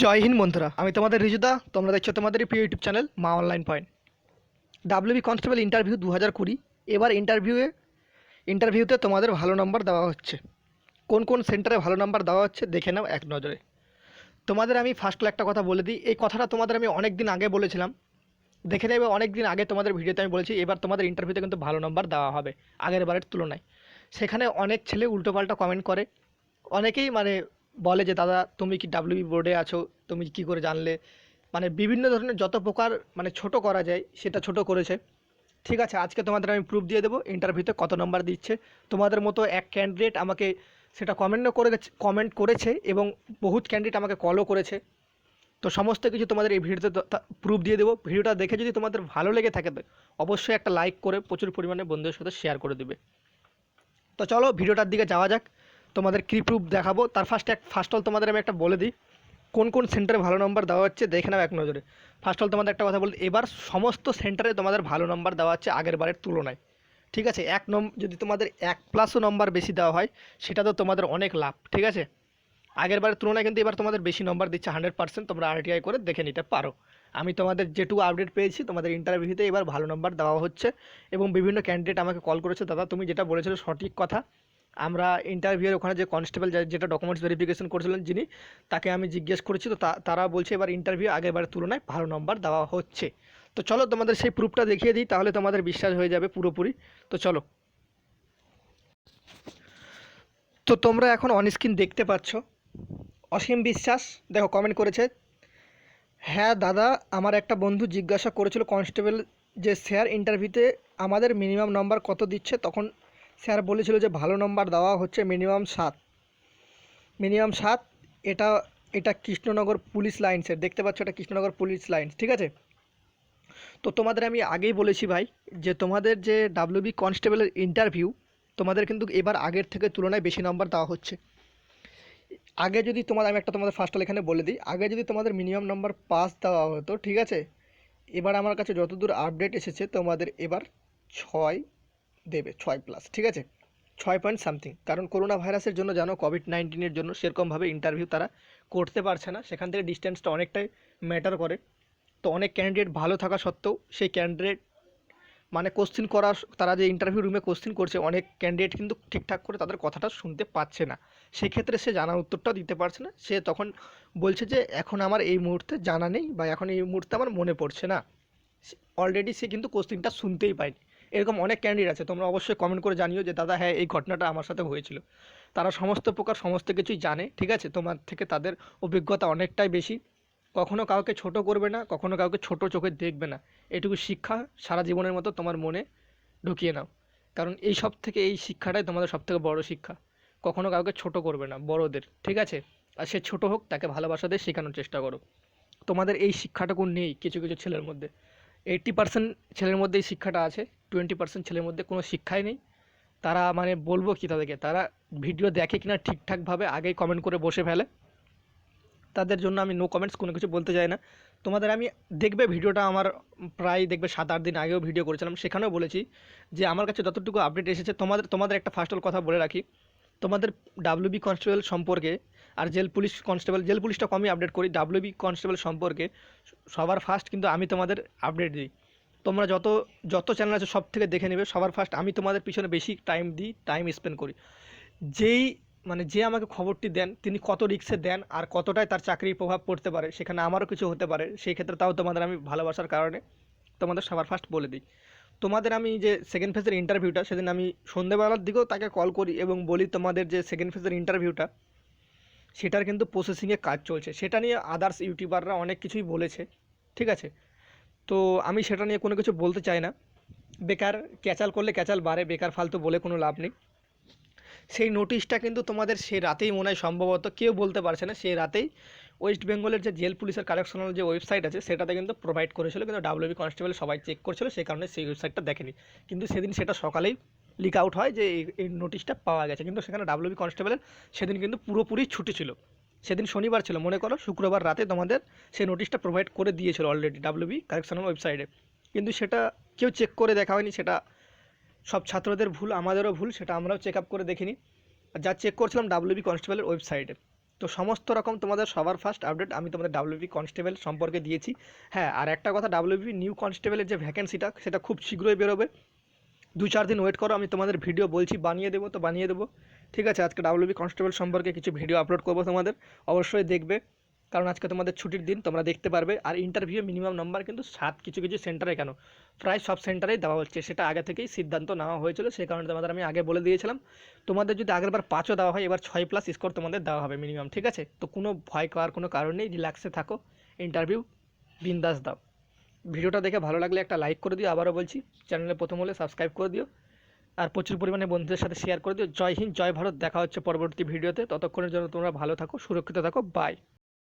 জয় হিন্দ বন্ধুরা, আমি তোমাদের রিজুদা, তোমরা দেখছ তোমাদের প্রিয় YouTube channel Maa online point. WB constable interview দু হাজার কুড়ি, এবার ইন্টারভিউয়ে ইন্টারভিউতে তোমাদের ভালো নম্বর দেওয়া হচ্ছে। কোন কোন সেন্টারে ভালো নম্বর দেওয়া হচ্ছে দেখে নাও এক নজরে। তোমাদের আমি ফার্স্ট একটা কথা বলে দিই, এই কথাটা তোমাদের আমি অনেক দিন আগে বলেছিলাম। দেখে নেবে অনেক দিন আগে তোমাদের ভিডিওতে আমি বলেছি, এবার তোমাদের ইন্টারভিউতে কিন্তু ভালো নম্বর দেওয়া হবে আগের বারের তুলনায়। সেখানে অনেক ছেলে উল্টোপাল্টা কমেন্ট করে, অনেকেই মানে বলে যে, দাদা, তুমি কি ডাব্লিউবি বোর্ডে আছো? তুমি কি করে জানলে? মানে বিভিন্ন ধরনের যত প্রকার মানে ছোট করা যায়, সেটা ছোট করেছে। ঠিক আছে, আজকে তোমাদের আমি প্রুফ দিয়ে দেবো ইন্টারভিউতে কত নাম্বার দিচ্ছে। তোমাদের মতো এক ক্যান্ডিডেট আমাকে সেটা কমেন্টও করে কমেন্ট করেছে এবং বহুত ক্যান্ডিডেট আমাকে কলও করেছে। তো সমস্ত কিছু তোমাদের এই ভিডিওতে প্রুফ দিয়ে দেবো। ভিডিওটা দেখে যদি তোমাদের ভালো লেগে থাকে অবশ্যই একটা লাইক করে প্রচুর পরিমাণে বন্ধুদের সাথে শেয়ার করে দেবে। তো চলো ভিডিওটার দিকে যাওয়া যাক। তোমাদের কী প্রুফ দেখাবো। তার ফার্স্ট এক ফার্স্ট অল তোমাদের আমি একটা বলে দিই। কোন কোন সেন্টারে ভালো নম্বর দেওয়া হচ্ছে, দেখে নাও এক নজরে। ফার্স্ট অল তোমাদের একটা কথা বলি এবার সমস্ত সেন্টারে তোমাদের ভালো নম্বর দেওয়া হচ্ছে আগের বারের তুলনায়। ঠিক আছে? এক নম যদি তোমাদের এক প্লাসও নম্বর বেশি দেওয়া হয়, সেটা তো তোমাদের অনেক লাভ। ঠিক আছে? আগের বারের তুলনায় কিন্তু এবার তোমাদের বেশি নম্বর দিচ্ছে হান্ড্রেড পার্সেন্ট তোমরা আরটিআই করে দেখে নিতে পারো। আমি তোমাদের যেটুকু আপডেট পেয়েছি, তোমাদের ইন্টারভিউতে এবার ভালো নম্বর দেওয়া হচ্ছে। এবং বিভিন্ন ক্যান্ডিডেট আমাকে কল করেছে। দাদা, তুমি যেটা বলেছিলে সঠিক কথা। আমরা ইন্টারভিউয়ের ওখানে যে কনস্টেবল যেটা ডকুমেন্টস ভেরিফিকেশন করেছিলেন যিনি, তাকে আমি জিজ্ঞেস করেছি, তো তারা বলছে এবার ইন্টারভিউ আগেরবারের তুলনায় ভালো নম্বর দেওয়া হচ্ছে। তো চলো তোমাদের সেই প্রুফটা দেখিয়ে দিই, তাহলে তোমাদের বিশ্বাস হয়ে যাবে পুরোপুরি। তো চলো। তো তোমরা এখন অন স্ক্রিন দেখতে পাচ্ছ। অসীম বিশ্বাস, দেখো কমেন্ট করেছে হ্যাঁ দাদা, আমার একটা বন্ধু জিজ্ঞাসা করেছিল কনস্টেবল যে স্যার ইন্টারভিউতে আমাদের মিনিমাম নাম্বার কত দিচ্ছে? তখন স্যার বলেছিল যে ভালো নম্বর দেওয়া হচ্ছে মিনিমাম সাত। মিনিমাম সাত, এটা এটা কৃষ্ণনগর পুলিশ লাইন্সের দেখতে পাচ্ছ এটা কৃষ্ণনগর পুলিশ লাইন্স ঠিক আছে? তো তোমাদের আমি আগেই বলেছি ভাই যে তোমাদের যে ডাব্লিউবি কনস্টেবলের ইন্টারভিউ তোমাদের কিন্তু এবার আগের থেকে তুলনায় বেশি নম্বর দেওয়া হচ্ছে। আগে যদি তোমার আমি একটা তোমাদের ফার্স্ট এখানে বলে দিই, আগে যদি তোমাদের মিনিমাম নাম্বার পাস দেওয়া হতো, ঠিক আছে? এবার আমার কাছে যতদূর আপডেট এসেছে, তোমাদের এবার ছয় দেবে, ছয় প্লাস ঠিক আছে? ছয় পয়েন্ট সামথিং কারণ করোনা ভাইরাসের জন্য জানো কোভিড নাইন্টিনের জন্য সেরকমভাবে ইন্টারভিউ তারা করতে পারছে না। সেখান থেকে ডিস্টেন্সটা অনেকটাই ম্যাটার করে। তো অনেক ক্যান্ডিডেট ভালো থাকা সত্ত্বেও সেই ক্যান্ডিডেট মানে কোশ্চিন করা, তারা যে ইন্টারভিউ রুমে কোশ্চিন করছে, অনেক ক্যান্ডিডেট কিন্তু ঠিকঠাক করে তাদের কথাটা শুনতে পাচ্ছে না। সেক্ষেত্রে সে জানার উত্তরটাও দিতে পারছে না। সে তখন বলছে যে, এখন আমার এই মুহূর্তে জানা নেই বা এখন এই মুহূর্তে আমার মনে পড়ছে না। অলরেডি সে কিন্তু কোশ্চিনটা শুনতেই পায়নি। এরকম অনেক ক্যান্ডিডেট আছে, তোমরা অবশ্যই কমেন্ট করে জানিও যে, দাদা হ্যাঁ এই ঘটনাটা আমার সাথে হয়েছিল। তারা সমস্ত প্রকার, সমস্ত কিছুই জানে, ঠিক আছে? তোমার থেকে তাদের অভিজ্ঞতা অনেকটাই বেশি। কখনো কাউকে ছোট করবে না, কখনো কাউকে ছোট চোখে দেখবে না। এটুকু শিক্ষা সারা জীবনের মতো তোমার মনে ঢুকিয়ে নাও। কারণ এই সব থেকে এই শিক্ষাটাই তোমাদের সব থেকে বড় শিক্ষা। কখনো কাউকে ছোট করবে না, বড়দের, ঠিক আছে? আর সে ছোট হোক, তাকে ভালোবাসা দিয়ে শেখানোর চেষ্টা করো। তোমাদের এই শিক্ষাটুকু নেই কিছু কিছু ছেলের মধ্যে। এইট্টি পার্সেন্ট ছেলের মধ্যে এই শিক্ষাটা আছে। টোয়েন্টি পার্সেন্ট ছেলের মধ্যে কোনো শিক্ষাই নেই। তারা মানে বলব কি তাদেরকে, তারা ভিডিও দেখে কিনা ঠিকঠাকভাবে আগেই কমেন্ট করে বসে ফেলে। তাদের জন্য আমি নো কমেন্টস কোনো কিছু বলতে চাই না। তোমাদের আমি দেখবে ভিডিওটা আমার প্রায় দেখবে সাত আট দিন আগেও ভিডিও করেছিলাম। সেখানেও বলেছি যে আমার কাছে যতটুকু আপডেট এসেছে, তোমাদের তোমাদের একটা ফার্স্ট অল কথা বলে রাখি। তোমাদের ডাব্লিউবি কনস্টেবল সম্পর্কে আর জেল পুলিশ কনস্টেবল জেল পুলিশটা কমই আপডেট করি। ডাব্লিউবি কনস্টেবল সম্পর্কে সবার ফার্স্ট কিন্তু আমি তোমাদের আপডেট দিই। তোমরা যত যত চ্যানেল আছে সব থেকে দেখে নেবে। সবার ফার্স্ট আমি তোমাদের পিছনে বেশি টাইম দিই টাইম স্পেন্ড করি। যেই মানে যে আমাকে খবরটি দেন, তিনি কত রিক্সে দেন আর কতটাই তার চাকরির প্রভাব পড়তে পারে, সেখানে আমারও কিছু হতে পারে, সেই ক্ষেত্রে তাও তোমাদের আমি ভালোবাসার কারণে তোমাদের সবার ফার্স্ট বলে দিই। তোমাদের আমি যে সেকেন্ড ফেজের ইন্টারভিউটা সেদিন আমি সন্ধেবেলার দিকেও তাকে কল করি এবং বলি তোমাদের যে সেকেন্ড ফেজের ইন্টারভিউটা সেটার কিন্তু প্রসেসিংয়ে কাজ চলছে। সেটা নিয়ে আদার্স ইউটিউবাররা অনেক কিছুই বলেছে, ঠিক আছে? তো আমি সেটা নিয়ে কোনো কিছু বলতে চাই না। বেকার ক্যাচাল করলে ক্যাচাল বাড়ে, বেকার ফালতু বলে কোনো লাভ নেই। সেই নোটিশটা কিন্তু তোমাদের সে রাতেই মনে হয় সম্ভবত, কেউ বলতে পারছে না সেই রাতেই ওয়েস্ট বেঙ্গলের যে জেল পুলিশের কালেকশনাল যে ওয়েবসাইট আছে, সেটাতে কিন্তু প্রোভাইড করেছিল, কিন্তু ডাব্লিউবি কনস্টেবল সবাই চেক করছিল সেই কারণে সেই ওয়েবসাইটটা দেখেনি। কিন্তু সেদিন সেটা সকালেই লিক আউট হয় যে এই এই নোটিশটা পাওয়া গেছে। কিন্তু সেখানে ডাব্লিউবি কনস্টেবলের সেদিন কিন্তু পুরোপুরি ছুটি ছিল। সেদিন শনিবার ছিল, মনে করো শুক্রবার রাতে তোমাদের সেই নোটিশটা প্রোভাইড করে দিয়েছিল অলরেডি ডাব্লিউবি কালেকশনাল ওয়েবসাইটে কিন্তু সেটা কেউ চেক করে দেখা হয়নি, সেটা সব ছাত্রদের ভুল, আমাদেরও ভুল, সেটা আমরাও চেক আপ করে দেখিনি। আর যা চেক করছিলাম ডাব্লিউবি কনস্টেবলের ওয়েবসাইটে তো সমস্ত রকম তোমাদের সবার ফার্স্ট আপডেট আমি তোমাদের ডাব্লিউপি কনস্টেবল সম্পর্কে দিয়েছি। হ্যাঁ আর একটা কথা ডাব্লিউপি নিউ কনস্টেবলের যে ভ্যাকেন্সিটা সেটা খুব শীঘ্রই বেরোবে। দু চার দিন ওয়েট করো, আমি তোমাদের ভিডিও বলছি, বানিয়ে দেবো তো বানিয়ে দেবো। ঠিক আছে, আজকে ডাব্লিউবি কনস্টেবল সম্পর্কে কিছু ভিডিও আপলোড করব তোমাদের। অবশ্যই দেখবে, কারণ আজকে তোমাদের ছুটির দিন, তোমরা দেখতে পারবে। আর ইন্টারভিউ মিনিমাম নাম্বার কিন্তু সাত কিছু কিছু সেন্টারে কেন? প্রায় সব সেন্টারেই দেওয়া হচ্ছে। সেটা আগে থেকেই সিদ্ধান্ত নেওয়া হয়েছিল, সেই কারণে তোমাদের আমি আগে বলে দিয়েছিলাম। তোমাদের যদি আগেরবার পাঁচও দেওয়া হয়, এবার ছয় প্লাস স্কোর তোমাদের দেওয়া হবে মিনিমাম ঠিক আছে? তো কোনো ভয় পাওয়ার কোনো কারণ নেই রিল্যাক্সে থাকো। ইন্টারভিউ বিন্দাস দাও। ভিডিওটা দেখে ভালো লাগলে একটা লাইক করে দিও, আবারও বলছি চ্যানেলে প্রথম হলে সাবস্ক্রাইব করে দিও, আর প্রচুর পরিমাণে বন্ধুদের সাথে শেয়ার করে দিও। জয় হিন্দ, জয় ভারত, দেখা হচ্ছে পরবর্তী ভিডিওতে ততক্ষণের জন্য তোমরা ভালো থাকো, সুরক্ষিত থাকো বাই